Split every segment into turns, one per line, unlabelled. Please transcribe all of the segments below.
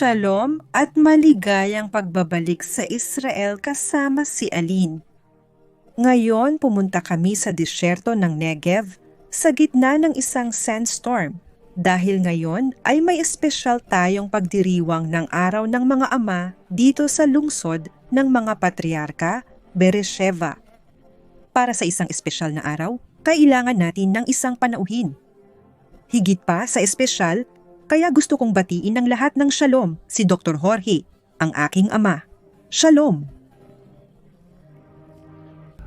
Shalom at maligayang pagbabalik sa Israel kasama si Aline. Ngayon pumunta kami sa disyerto ng Negev sa gitna ng isang sandstorm dahil ngayon ay may espesyal tayong pagdiriwang ng araw ng mga ama dito sa lungsod ng mga patriarka, Beresheva. Para sa isang espesyal na araw, kailangan natin ng isang panauhin. Higit pa sa espesyal, kaya gusto kong batiin ng lahat ng shalom si Dr. Jorge, ang aking ama. Shalom!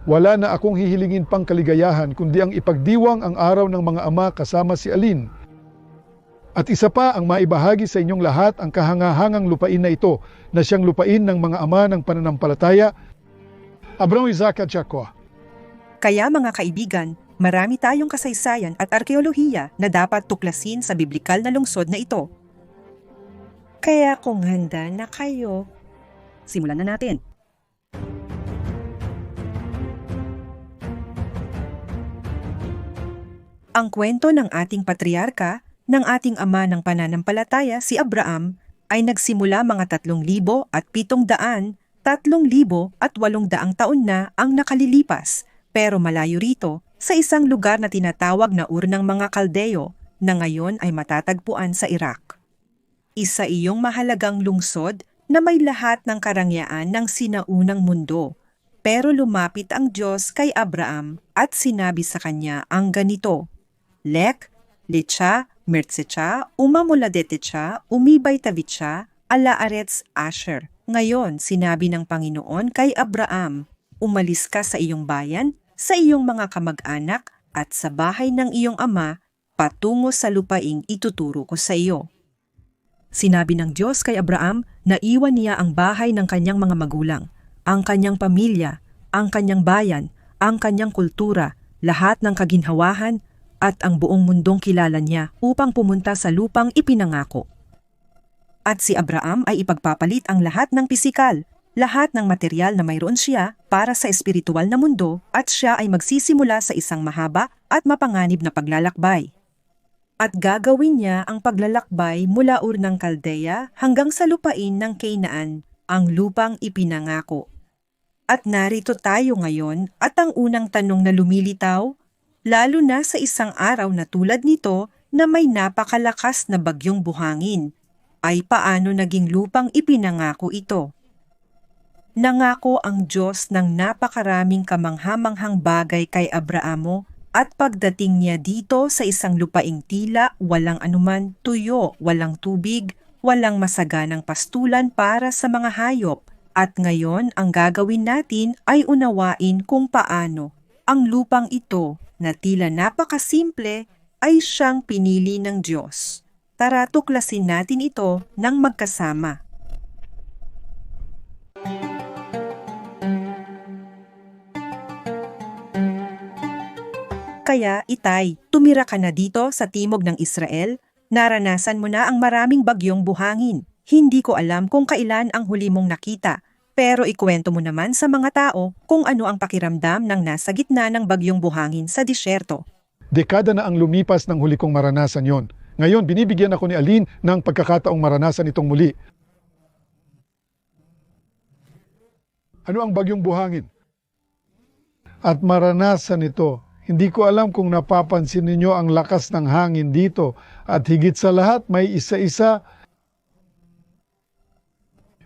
Wala na akong hihilingin pang kaligayahan kundi ang ipagdiwang ang araw ng mga ama kasama si Alin. At isa pa ang maibahagi sa inyong lahat ang kahangahangang lupain na ito na siyang lupain ng mga ama ng pananampalataya, Abraham Isaac at Jacob.
Kaya mga kaibigan, marami tayong kasaysayan at arkeolohiya na dapat tuklasin sa biblikal na lungsod na ito. Kaya kung handa na kayo, simulan na natin. Ang kwento ng ating patriarka, ng ating ama ng pananampalataya si Abraham, ay nagsimula mga tatlong libo at pitong daan, tatlong libo at walong daang taon na ang nakalilipas, pero malayo rito sa isang lugar na tinatawag na Ur ng mga Kaldeo na ngayon ay matatagpuan sa Iraq. Isa iyong mahalagang lungsod na may lahat ng karangyaan ng sinaunang mundo. Pero lumapit ang Diyos kay Abraham at sinabi sa kanya ang ganito, Lek, Lecha, Mertsecha, Umamuladetecha, Umibaytavitcha, Alaaretz Asher. Ngayon, sinabi ng Panginoon kay Abraham, umalis ka sa iyong bayan, sa iyong mga kamag-anak, at sa bahay ng iyong ama, patungo sa lupaing ituturo ko sa iyo. Sinabi ng Diyos kay Abraham na iwan niya ang bahay ng kanyang mga magulang, ang kanyang pamilya, ang kanyang bayan, ang kanyang kultura, lahat ng kaginhawahan, at ang buong mundong kilala niya upang pumunta sa lupang ipinangako. At si Abraham ay ipagpapalit ang lahat ng pisikal, lahat ng material na mayroon siya para sa espiritual na mundo at siya ay magsisimula sa isang mahaba at mapanganib na paglalakbay. At gagawin niya ang paglalakbay mula ur ng Kaldea hanggang sa lupain ng Kainaan, ang lupang ipinangako. At narito tayo ngayon at ang unang tanong na lumilitaw lalo na sa isang araw na tulad nito na may napakalakas na bagyong buhangin, ay paano naging lupang ipinangako ito. Nangako ang Diyos ng napakaraming kamanghamanghang bagay kay Abraamo at pagdating niya dito sa isang lupaing tila walang anuman tuyo, walang tubig, walang masaganang pastulan para sa mga hayop. At ngayon ang gagawin natin ay unawain kung paano ang lupang ito na tila napakasimple ay siyang pinili ng Diyos. Tara tuklasin natin ito ng magkasama. Kaya itay, tumira ka na dito sa timog ng Israel, naranasan mo na ang maraming bagyong buhangin. Hindi ko alam kung kailan ang huli mong nakita, pero ikwento mo naman sa mga tao kung ano ang pakiramdam ng nasa gitna ng bagyong buhangin sa disyerto.
Dekada na ang lumipas ng huli kong maranasan yon. Ngayon, binibigyan ako ni Aline ng pagkakataong maranasan itong muli. Ano ang bagyong buhangin? At maranasan ito hindi ko alam kung napapansin ninyo ang lakas ng hangin dito at higit sa lahat may isa-isa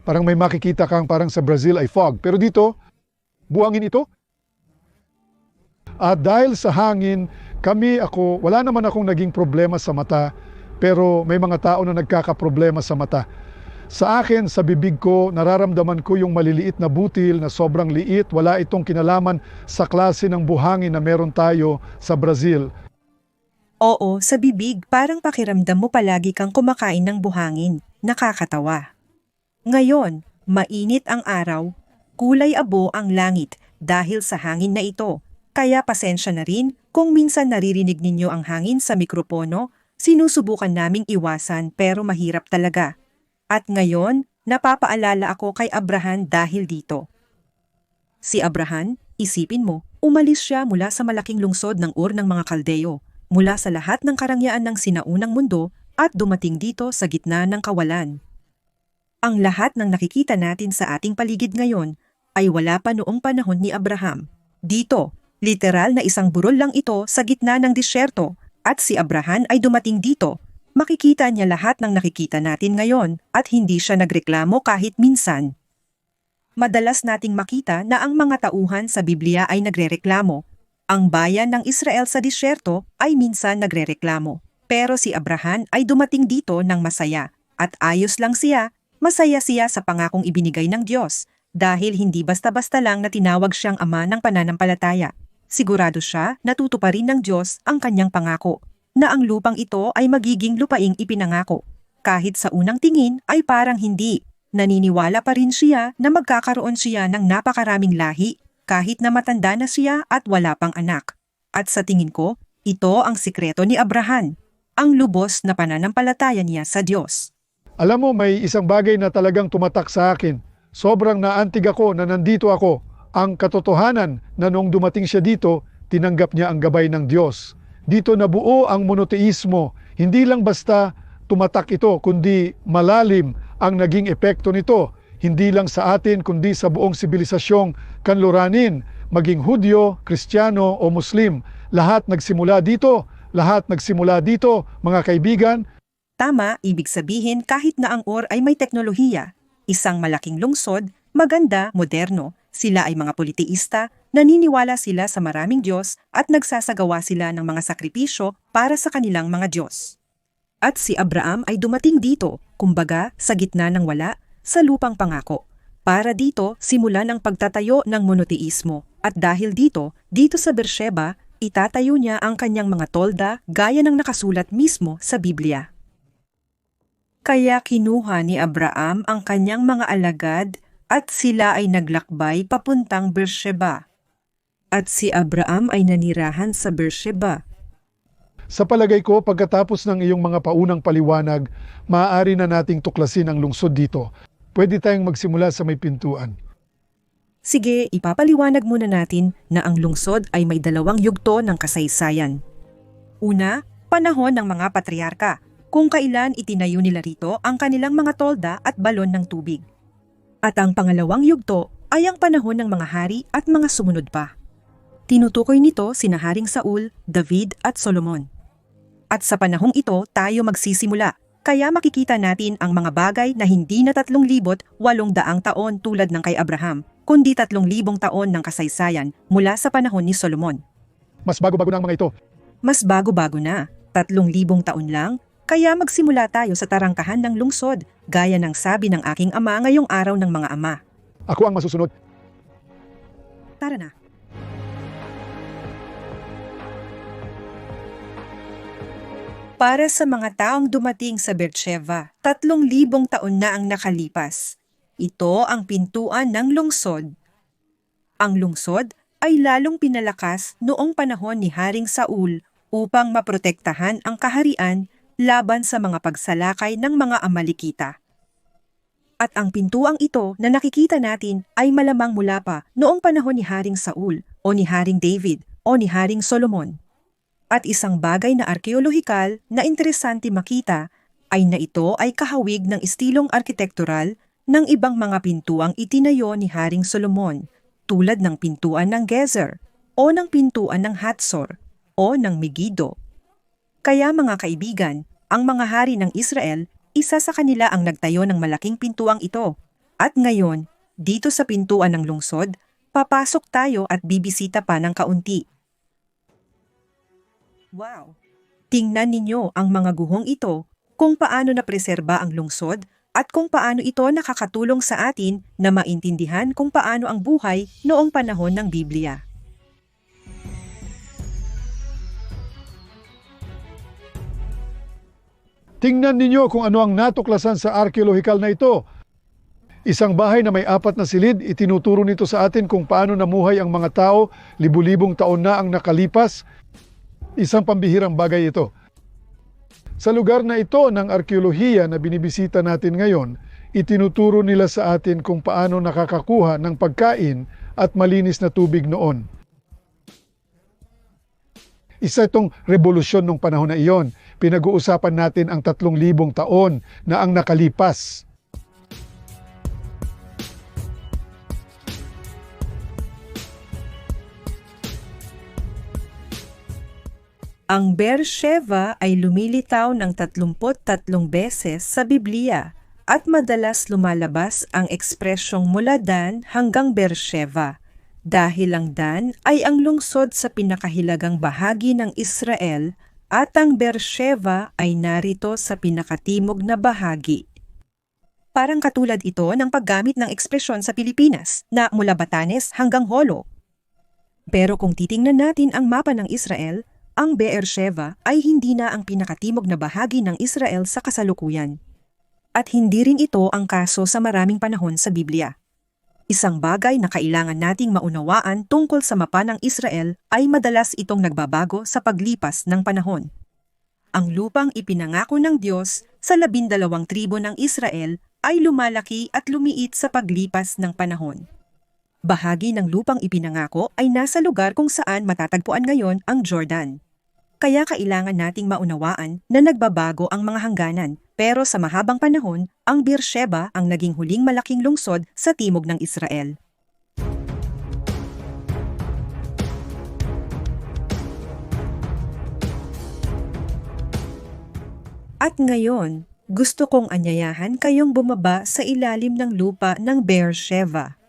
parang may makikita kang parang sa Brazil ay fog. Pero dito, buhangin ito. At dahil sa hangin, kami ako, wala naman akong naging problema sa mata, pero may mga tao na nagkakaproblema sa mata. Sa akin, sa bibig ko, nararamdaman ko yung maliliit na butil na sobrang liit. Wala itong kinalaman sa klase ng buhangin na meron tayo sa Brazil.
Oo, sa bibig parang pakiramdam mo palagi kang kumakain ng buhangin. Nakakatawa. Ngayon, mainit ang araw, kulay abo ang langit dahil sa hangin na ito. Kaya pasensya na rin kung minsan naririnig ninyo ang hangin sa mikropono, sinusubukan naming iwasan pero mahirap talaga. At ngayon, napapaalala ako kay Abraham dahil dito. Si Abraham, isipin mo, umalis siya mula sa malaking lungsod ng Ur ng mga Kaldeo, mula sa lahat ng karangyaan ng sinaunang mundo at dumating dito sa gitna ng kawalan. Ang lahat ng nakikita natin sa ating paligid ngayon ay wala pa noong panahon ni Abraham. Dito, literal na isang burol lang ito sa gitna ng disyerto at si Abraham ay dumating dito. Makikita niya lahat ng nakikita natin ngayon at hindi siya nagreklamo kahit minsan. Madalas nating makita na ang mga tauhan sa Biblia ay nagrereklamo. Ang bayan ng Israel sa disyerto ay minsan nagrereklamo. Pero si Abraham ay dumating dito ng masaya at ayos lang siya, masaya siya sa pangakong ibinigay ng Diyos dahil hindi basta-basta lang na tinawag siyang ama ng pananampalataya. Sigurado siya na tutuparin ng Diyos ang kanyang pangako na ang lupang ito ay magiging lupaing ipinangako. Kahit sa unang tingin ay parang hindi. Naniniwala pa rin siya na magkakaroon siya ng napakaraming lahi kahit na matanda na siya at wala pang anak. At sa tingin ko, ito ang sikreto ni Abraham, ang lubos na pananampalataya niya sa Diyos.
Alam mo, may isang bagay na talagang tumatak sa akin. Sobrang naantig ako na nandito ako. Ang katotohanan na nung dumating siya dito, tinanggap niya ang gabay ng Diyos. Dito nabuo ang monoteismo. Hindi lang basta tumatak ito, kundi malalim ang naging epekto nito. Hindi lang sa atin, kundi sa buong sibilisasyong kanluranin, maging Hudyo, Kristiyano o Muslim. Lahat nagsimula dito. Lahat nagsimula dito, mga kaibigan.
Tama, ibig sabihin kahit na ang OR ay may teknolohiya, isang malaking lungsod, maganda, moderno, sila ay mga politiista, naniniwala sila sa maraming Diyos at nagsasagawa sila ng mga sakripisyo para sa kanilang mga Diyos. At si Abraham ay dumating dito, kumbaga sa gitna ng wala, sa lupang pangako. Para dito, simulan ang pagtatayo ng monoteismo. At dahil dito, dito sa Beersheba, itatayo niya ang kanyang mga tolda gaya ng nakasulat mismo sa Biblia. Kaya kinuha ni Abraham ang kanyang mga alagad at sila ay naglakbay papuntang Beersheba. At si Abraham ay nanirahan sa Beersheba.
Sa palagay ko, pagkatapos ng iyong mga paunang paliwanag, maaari na nating tuklasin ang lungsod dito. Pwede tayong magsimula sa may pintuan.
Sige, ipapaliwanag muna natin na ang lungsod ay may dalawang yugto ng kasaysayan. Una, panahon ng mga patriarka, kung kailan itinayo nila rito ang kanilang mga tolda at balon ng tubig. At ang pangalawang yugto ay ang panahon ng mga hari at mga sumunod pa. Tinutukoy nito sina Haring Saul, David at Solomon. At sa panahong ito tayo magsisimula, kaya makikita natin ang mga bagay na hindi na 3,800 taon tulad ng kay Abraham, kundi 3,000 taon ng kasaysayan mula sa panahon ni Solomon.
Mas bago-bago na ang mga ito.
Mas bago-bago na, 3,000 taon lang, kaya magsimula tayo sa tarangkahan ng lungsod, gaya ng sabi ng aking ama ngayong araw ng mga ama.
Ako ang masusunod.
Tara na. Para sa mga taong dumating sa Beersheba, tatlong libong taon na ang nakalipas. Ito ang pintuan ng lungsod. Ang lungsod ay lalong pinalakas noong panahon ni Haring Saul upang maprotektahan ang kaharian laban sa mga pagsalakay ng mga Amalikita. At ang pintuang ito na nakikita natin ay malamang mula pa noong panahon ni Haring Saul o ni Haring David o ni Haring Solomon. At isang bagay na arkeolohikal na interesante makita ay na ito ay kahawig ng estilong arkitektural ng ibang mga pintuang itinayo ni Haring Solomon tulad ng pintuan ng Gezer o ng pintuan ng Hatzor o ng Megiddo. Kaya mga kaibigan, ang mga hari ng Israel, isa sa kanila ang nagtayo ng malaking pintuang ito. At ngayon, dito sa pintuan ng lungsod, papasok tayo at bibisita pa ng kaunti. Wow! Tingnan ninyo ang mga guhong ito kung paano napreserba ang lungsod at kung paano ito nakakatulong sa atin na maintindihan kung paano ang buhay noong panahon ng Biblia.
Tingnan ninyo kung ano ang natuklasan sa arkeolohikal na ito. Isang bahay na may apat na silid, itinuturo nito sa atin kung paano namuhay ang mga tao, libu-libong taon na ang nakalipas. Isang pambihirang bagay ito. Sa lugar na ito ng arkeolohiya na binibisita natin ngayon, itinuturo nila sa atin kung paano nakakakuha ng pagkain at malinis na tubig noon. Isa itong revolusyon nung panahon na iyon pinag-uusapan natin ang 3,000 taon na ang nakalipas.
Ang Beersheba ay lumilitaw ng 33 beses sa Biblia at madalas lumalabas ang ekspresyong mula Dan hanggang Beersheba dahil ang Dan ay ang lungsod sa pinakahilagang bahagi ng Israel at ang Beersheba ay narito sa pinakatimog na bahagi. Parang katulad ito ng paggamit ng ekspresyon sa Pilipinas na mula Batanes hanggang Holo. Pero kung titingnan natin ang mapa ng Israel, ang Beersheba ay hindi na ang pinakatimog na bahagi ng Israel sa kasalukuyan. At hindi rin ito ang kaso sa maraming panahon sa Biblia. Isang bagay na kailangan nating maunawaan tungkol sa mapa ng Israel ay madalas itong nagbabago sa paglipas ng panahon. Ang lupang ipinangako ng Diyos sa labindalawang tribo ng Israel ay lumalaki at lumiit sa paglipas ng panahon. Bahagi ng lupang ipinangako ay nasa lugar kung saan matatagpuan ngayon ang Jordan. Kaya kailangan nating maunawaan na nagbabago ang mga hangganan, pero sa mahabang panahon, ang Beersheba ang naging huling malaking lungsod sa timog ng Israel. At ngayon, gusto kong anyayahan kayong bumaba sa ilalim ng lupa ng Beersheba.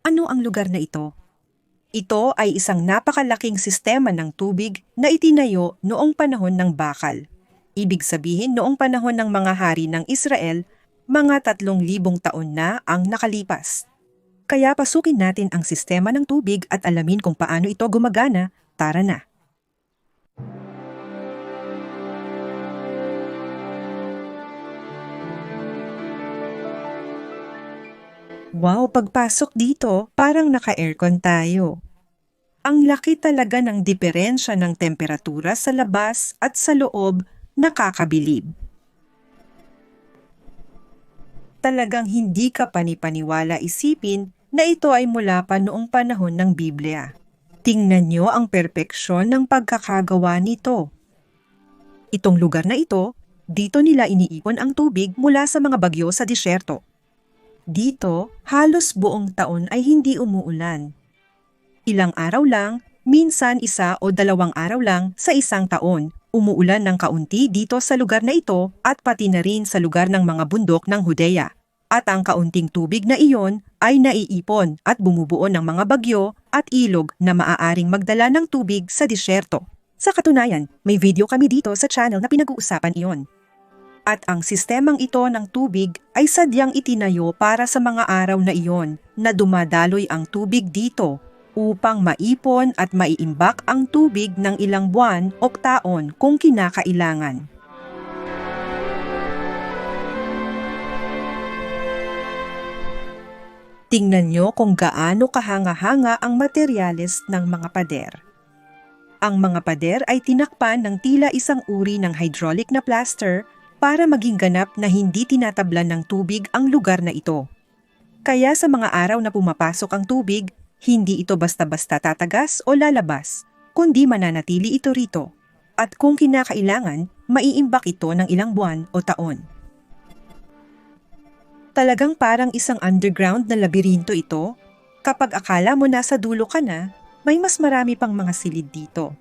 Ano ang lugar na ito? Ito ay isang napakalaking sistema ng tubig na itinayo noong panahon ng Bakal. Ibig sabihin noong panahon ng mga hari ng Israel, mga tatlong libong taon na ang nakalipas. Kaya pasukin natin ang sistema ng tubig at alamin kung paano ito gumagana, tara na. Wow, pagpasok dito, parang naka-aircon tayo. Ang laki talaga ng diferensya ng temperatura sa labas at sa loob, nakakabilib. Talagang hindi ka panipaniwala isipin na ito ay mula pa noong panahon ng Biblia. Tingnan niyo ang perpeksyon ng pagkakagawa nito. Itong lugar na ito, dito nila iniipon ang tubig mula sa mga bagyo sa disyerto. Dito, halos buong taon ay hindi umuulan. Ilang araw lang, minsan isa o dalawang araw lang sa isang taon, umuulan ng kaunti dito sa lugar na ito at pati na rin sa lugar ng mga bundok ng Hudea. At ang kaunting tubig na iyon ay naiipon at bumubuo ng mga bagyo at ilog na maaaring magdala ng tubig sa disyerto. Sa katunayan, may video kami dito sa channel na pinag-uusapan iyon at ang sistemang ito ng tubig ay sadyang itinayo para sa mga araw na iyon na dumadaloy ang tubig dito upang maipon at maiimbak ang tubig ng ilang buwan o taon kung kinakailangan. Tingnan nyo kung gaano kahanga-hanga ang materyales ng mga pader. Ang mga pader ay tinakpan ng tila isang uri ng hydraulic na plaster para maging ganap na hindi tinatablan ng tubig ang lugar na ito. Kaya sa mga araw na pumapasok ang tubig, hindi ito basta-basta tatagas o lalabas, kundi mananatili ito rito. At kung kinakailangan, maiimbak ito ng ilang buwan o taon. Talagang parang isang underground na labirinto ito. Kapag akala mo nasa dulo ka na, may mas marami pang mga silid dito.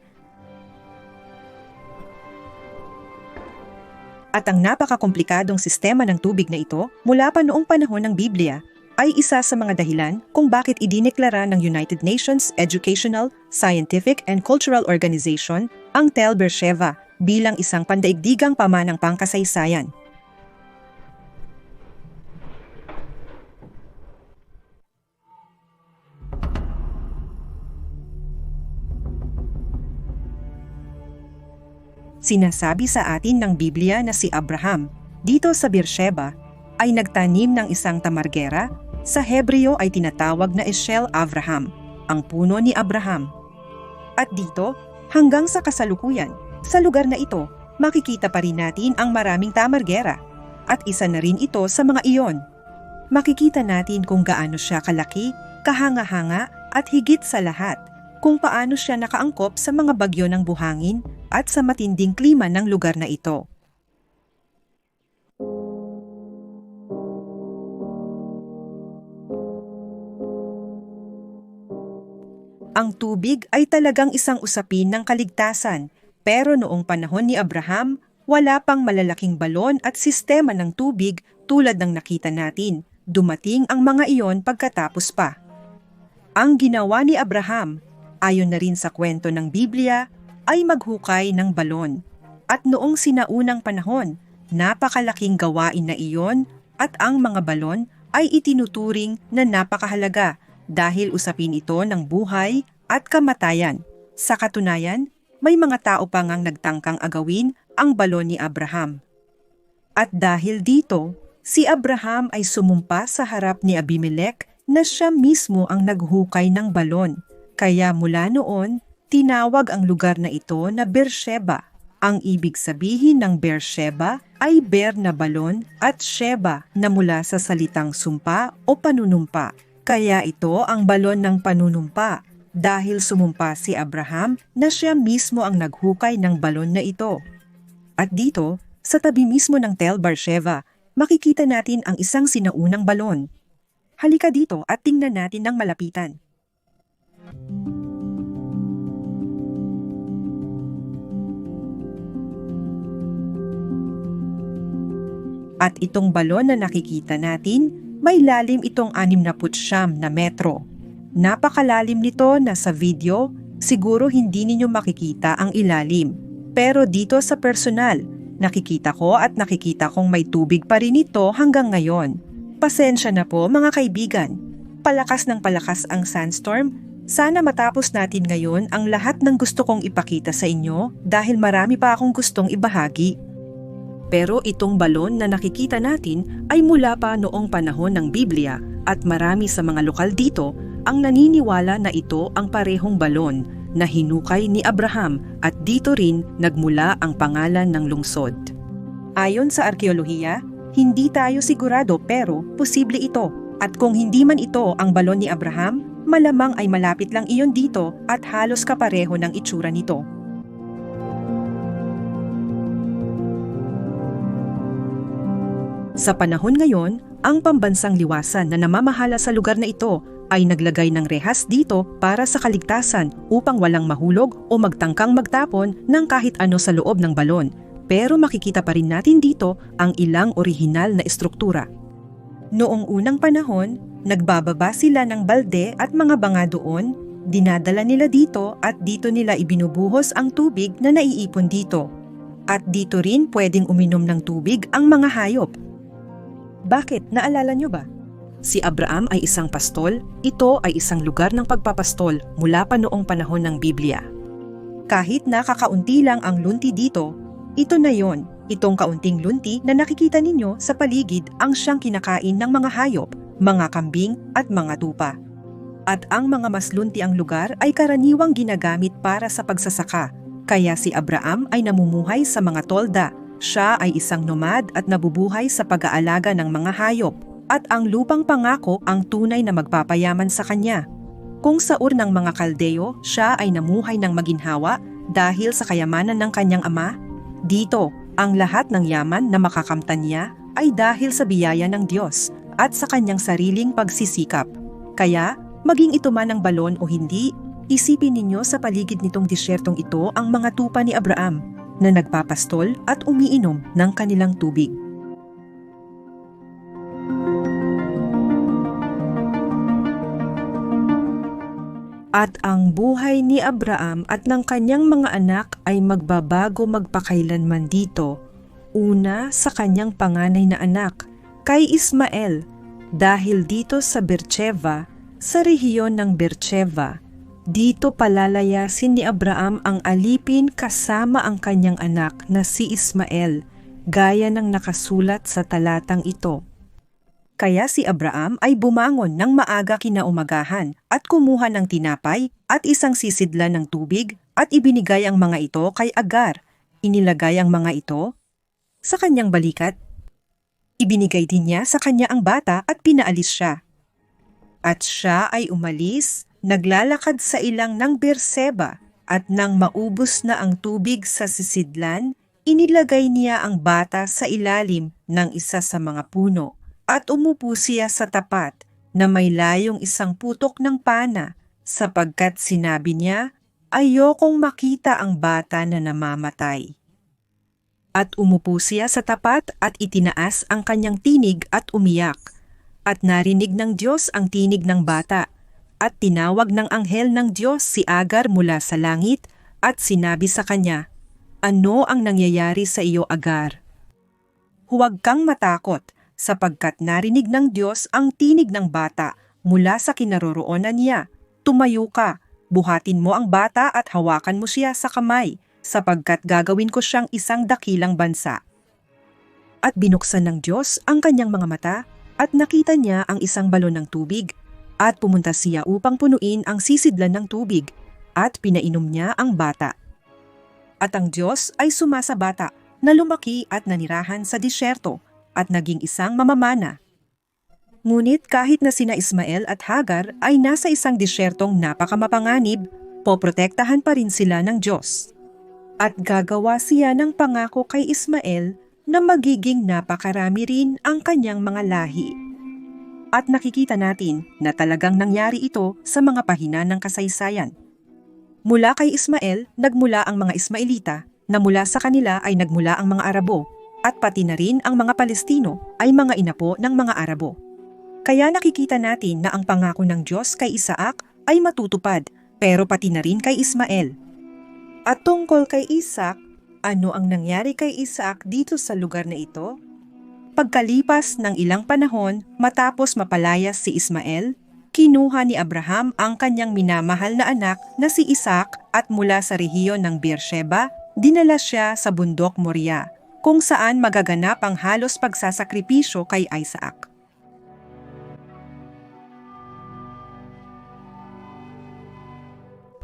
At ang napakakomplikadong sistema ng tubig na ito mula pa noong panahon ng Biblia ay isa sa mga dahilan kung bakit idineklara ng United Nations Educational, Scientific and Cultural Organization ang Tel Beersheba bilang isang pandaigdigang pamanang pangkasaysayan. Sinasabi sa atin ng Biblia na si Abraham dito sa Beersheba ay nagtanim ng isang tamargera, sa Hebreo ay tinatawag na Eshel Avraham, ang puno ni Abraham. At dito, hanggang sa kasalukuyan, sa lugar na ito, makikita pa rin natin ang maraming tamargera at isa na rin ito sa mga iyon. Makikita natin kung gaano siya kalaki, kahanga-hanga at higit sa lahat, kung paano siya nakaangkop sa mga bagyo ng buhangin at sa matinding klima ng lugar na ito. Ang tubig ay talagang isang usapin ng kaligtasan, pero noong panahon ni Abraham, wala pang malalaking balon at sistema ng tubig tulad ng nakita natin. Dumating ang mga iyon pagkatapos pa. Ang ginawa ni Abraham, ayon na rin sa kwento ng Biblia, ay maghukay ng balon. At noong sinaunang panahon, napakalaking gawain na iyon at ang mga balon ay itinuturing na napakahalaga dahil usapin ito ng buhay at kamatayan. Sa katunayan, may mga tao pa ngang nagtangkang agawin ang balon ni Abraham. At dahil dito, si Abraham ay sumumpa sa harap ni Abimelech na siya mismo ang naghukay ng balon. Kaya mula noon, tinawag ang lugar na ito na Beersheba. Ang ibig sabihin ng Beersheba ay Ber na balon at Sheba na mula sa salitang sumpa o panunumpa. Kaya ito ang balon ng panunumpa dahil sumumpa si Abraham na siya mismo ang naghukay ng balon na ito. At dito, sa tabi mismo ng Tel Barsheva, makikita natin ang isang sinaunang balon. Halika dito at tingnan natin ng malapitan. At itong balon na nakikita natin, may lalim itong 69 na metro. Napakalalim nito na sa video, siguro hindi ninyo makikita ang ilalim. Pero dito sa personal, nakikita ko at nakikita kong may tubig pa rin ito hanggang ngayon. Pasensya na po mga kaibigan. Palakas ng palakas ang sandstorm. Sana matapos natin ngayon ang lahat ng gusto kong ipakita sa inyo dahil marami pa akong gustong ibahagi. Pero itong balon na nakikita natin ay mula pa noong panahon ng Biblia at marami sa mga lokal dito ang naniniwala na ito ang parehong balon na hinukay ni Abraham at dito rin nagmula ang pangalan ng lungsod. Ayon sa arkeolohiya, hindi tayo sigurado pero posible ito. At kung hindi man ito ang balon ni Abraham, malamang ay malapit lang iyon dito at halos kapareho ng itsura nito. Sa panahon ngayon, ang pambansang liwasan na namamahala sa lugar na ito ay naglagay ng rehas dito para sa kaligtasan upang walang mahulog o magtangkang magtapon ng kahit ano sa loob ng balon. Pero makikita pa rin natin dito ang ilang orihinal na estruktura. Noong unang panahon, nagbababa sila ng balde at mga banga doon, dinadala nila dito at dito nila ibinubuhos ang tubig na naiipon dito. At dito rin pwedeng uminom ng tubig ang mga hayop bakit? Naalala nyo ba? Si Abraham ay isang pastol, ito ay isang lugar ng pagpapastol mula pa noong panahon ng Biblia. Kahit nakakaunti lang ang lunti dito, ito na yon, itong kaunting lunti na nakikita ninyo sa paligid ang siyang kinakain ng mga hayop, mga kambing at mga tupa. At ang mga mas lunti ang lugar ay karaniwang ginagamit para sa pagsasaka, kaya si Abraham ay namumuhay sa mga tolda siya ay isang nomad at nabubuhay sa pag-aalaga ng mga hayop at ang lupang pangako ang tunay na magpapayaman sa kanya. Kung sa ur ng mga kaldeo, siya ay namuhay ng maginhawa dahil sa kayamanan ng kanyang ama, dito ang lahat ng yaman na makakamtan niya ay dahil sa biyaya ng Diyos at sa kanyang sariling pagsisikap. Kaya, maging ito man ang balon o hindi, isipin ninyo sa paligid nitong disyertong ito ang mga tupa ni Abraham na nagpapastol at umiinom ng kanilang tubig. At ang buhay ni Abraham at ng kanyang mga anak ay magbabago magpakailanman dito. Una sa kanyang panganay na anak, kay Ismael, dahil dito sa Bercheva, sa rehiyon ng Bercheva, dito palalayasin ni Abraham ang alipin kasama ang kanyang anak na si Ismael, gaya ng nakasulat sa talatang ito. Kaya si Abraham ay bumangon ng maaga kinaumagahan at kumuha ng tinapay at isang sisidlan ng tubig at ibinigay ang mga ito kay Agar. Inilagay ang mga ito sa kanyang balikat. Ibinigay din niya sa kanya ang bata at pinaalis siya. At siya ay umalis Naglalakad sa ilang ng Berseba at nang maubos na ang tubig sa sisidlan, inilagay niya ang bata sa ilalim ng isa sa mga puno at umupo siya sa tapat na may layong isang putok ng pana sapagkat sinabi niya, ayokong makita ang bata na namamatay. At umupo siya sa tapat at itinaas ang kanyang tinig at umiyak. At narinig ng Diyos ang tinig ng bata. At tinawag ng anghel ng Diyos si Agar mula sa langit at sinabi sa kanya, Ano ang nangyayari sa iyo, Agar? Huwag kang matakot, sapagkat narinig ng Diyos ang tinig ng bata mula sa kinaroroonan niya. Tumayo ka, buhatin mo ang bata at hawakan mo siya sa kamay, sapagkat gagawin ko siyang isang dakilang bansa. At binuksan ng Diyos ang kanyang mga mata at nakita niya ang isang balon ng tubig at pumunta siya upang punuin ang sisidlan ng tubig at pinainom niya ang bata. At ang Diyos ay sumasa bata na lumaki at nanirahan sa disyerto at naging isang mamamana. Ngunit kahit na sina Ismael at Hagar ay nasa isang disyertong napakamapanganib, poprotektahan pa rin sila ng Diyos. At gagawa siya ng pangako kay Ismael na magiging napakarami rin ang kanyang mga lahi. At nakikita natin na talagang nangyari ito sa mga pahina ng kasaysayan. Mula kay Ismael, nagmula ang mga Ismailita na mula sa kanila ay nagmula ang mga Arabo at pati na rin ang mga Palestino ay mga inapo ng mga Arabo. Kaya nakikita natin na ang pangako ng Diyos kay Isaac ay matutupad pero pati na rin kay Ismael. At tungkol kay Isaac, ano ang nangyari kay Isaac dito sa lugar na ito? Pagkalipas ng ilang panahon matapos mapalayas si Ismael, kinuha ni Abraham ang kanyang minamahal na anak na si Isaac at mula sa rehiyon ng Beersheba, dinala siya sa bundok Moria, kung saan magaganap ang halos pagsasakripisyo kay Isaac.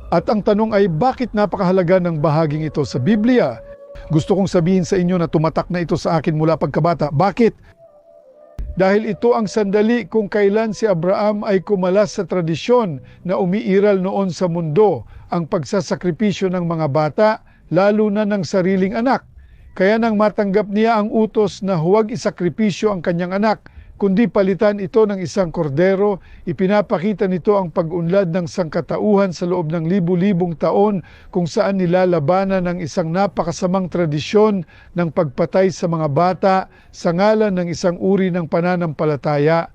At ang tanong ay bakit napakahalaga ng bahaging ito sa Biblia? Gusto kong sabihin sa inyo na tumatak na ito sa akin mula pagkabata. Bakit? Dahil ito ang sandali kung kailan si Abraham ay kumalas sa tradisyon na umiiral noon sa mundo ang pagsasakripisyo ng mga bata, lalo na ng sariling anak. Kaya nang matanggap niya ang utos na huwag isakripisyo ang kanyang anak, kundi palitan ito ng isang kordero, ipinapakita nito ang pag-unlad ng sangkatauhan sa loob ng libu-libong taon kung saan nilalabanan ng isang napakasamang tradisyon ng pagpatay sa mga bata sa ngalan ng isang uri ng pananampalataya.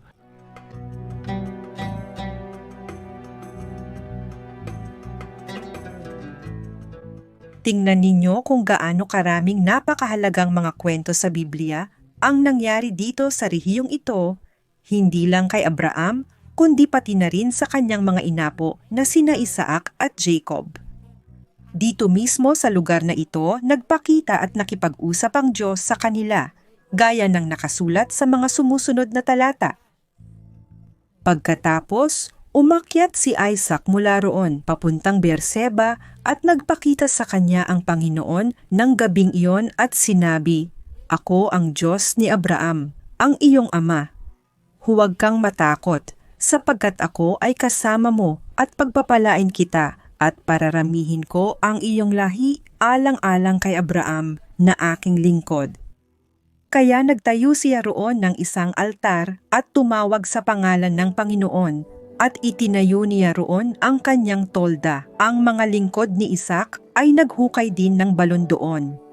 Tingnan ninyo kung gaano karaming napakahalagang mga kwento sa Biblia ang nangyari dito sa rehiyong ito, hindi lang kay Abraham, kundi pati na rin sa kanyang mga inapo na sina Isaac at Jacob. Dito mismo sa lugar na ito, nagpakita at nakipag-usap ang Diyos sa kanila, gaya ng nakasulat sa mga sumusunod na talata. Pagkatapos, umakyat si Isaac mula roon papuntang Berseba at nagpakita sa kanya ang Panginoon ng gabing iyon at sinabi, Ako ang Diyos ni Abraham, ang iyong ama. Huwag kang matakot, sapagkat ako ay kasama mo at pagpapalain kita at pararamihin ko ang iyong lahi alang-alang kay Abraham na aking lingkod. Kaya nagtayo siya roon ng isang altar at tumawag sa pangalan ng Panginoon at itinayo niya roon ang kanyang tolda. Ang mga lingkod ni Isaac ay naghukay din ng balon doon.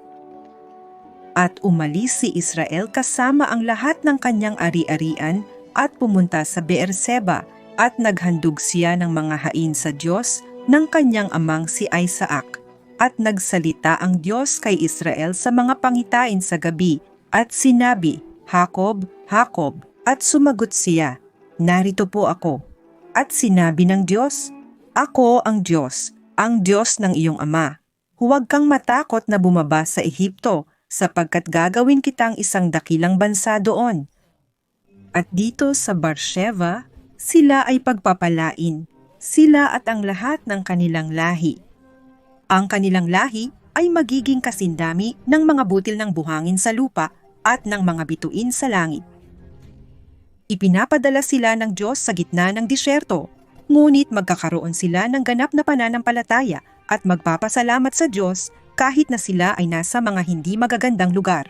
At umalis si Israel kasama ang lahat ng kanyang ari-arian at pumunta sa Beerseba at naghandog siya ng mga hain sa Diyos ng kanyang amang si Isaac. At nagsalita ang Diyos kay Israel sa mga pangitain sa gabi at sinabi, Jacob, Jacob, at sumagot siya, Narito po ako. At sinabi ng Diyos, Ako ang Diyos, ang Diyos ng iyong ama. Huwag kang matakot na bumaba sa Ehipto, sapagkat gagawin kitang isang dakilang bansa doon. At dito sa Barsheva, sila ay pagpapalain, sila at ang lahat ng kanilang lahi. Ang kanilang lahi ay magiging kasindami ng mga butil ng buhangin sa lupa at ng mga bituin sa langit. Ipinapadala sila ng Diyos sa gitna ng disyerto, ngunit magkakaroon sila ng ganap na pananampalataya at magpapasalamat sa Diyos kahit na sila ay nasa mga hindi magagandang lugar.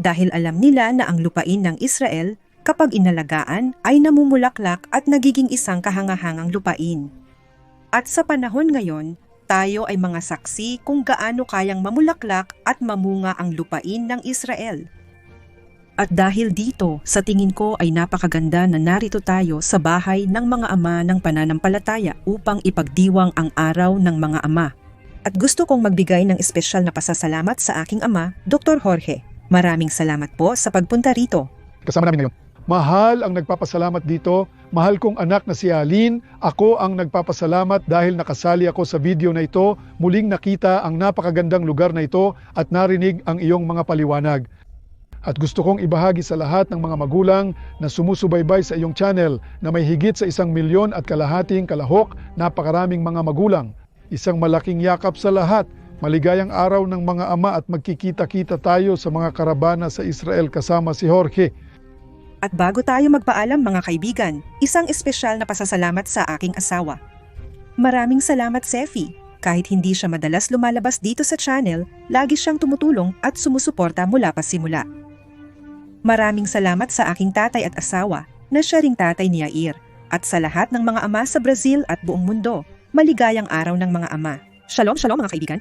Dahil alam nila na ang lupain ng Israel kapag inalagaan ay namumulaklak at nagiging isang kahangahangang lupain. At sa panahon ngayon, tayo ay mga saksi kung gaano kayang mamulaklak at mamunga ang lupain ng Israel. At dahil dito, sa tingin ko ay napakaganda na narito tayo sa bahay ng mga ama ng pananampalataya upang ipagdiwang ang araw ng mga ama. At gusto kong magbigay ng espesyal na pasasalamat sa aking ama, Dr. Jorge. Maraming salamat po sa pagpunta rito.
Kasama namin ngayon. Mahal ang nagpapasalamat dito. Mahal kong anak na si Aline. Ako ang nagpapasalamat dahil nakasali ako sa video na ito. Muling nakita ang napakagandang lugar na ito at narinig ang iyong mga paliwanag. At gusto kong ibahagi sa lahat ng mga magulang na sumusubaybay sa iyong channel na may higit sa isang milyon at kalahating kalahok, napakaraming mga magulang. Isang malaking yakap sa lahat. Maligayang araw ng mga ama at magkikita-kita tayo sa mga karabana sa Israel kasama si Jorge.
At bago tayo magpaalam mga kaibigan, isang espesyal na pasasalamat sa aking asawa. Maraming salamat Sefi. Kahit hindi siya madalas lumalabas dito sa channel, lagi siyang tumutulong at sumusuporta mula pa simula. Maraming salamat sa aking tatay at asawa na siya ring tatay ni Yair at sa lahat ng mga ama sa Brazil at buong mundo. Maligayang araw ng mga ama. Shalom, shalom mga kaibigan.